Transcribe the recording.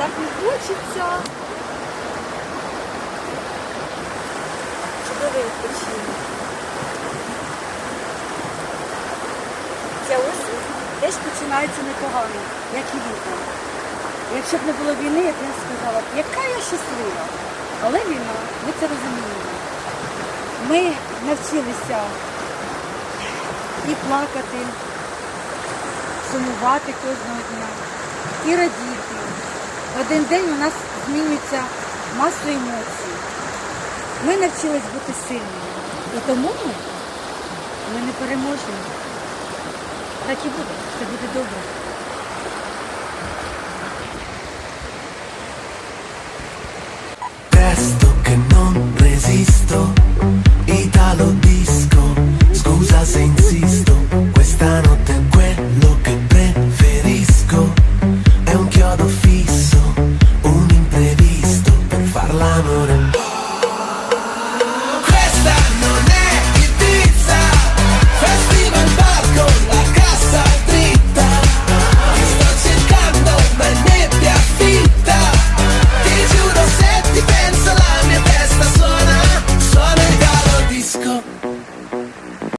так не хочеться. Чудовий відпочинок. Ця осінь десь починається непогано, як і літо. Якщо б не було війни, як я сказала, яка я щаслива. Але війна, ми це розуміємо. Ми навчилися і плакати, сумувати кожного дня, і радіти. В один день у нас змінюється маса емоцій. Ми навчились бути сильними. І тому ми, ми не переможемо. Так і буде, це буде добре. Resisto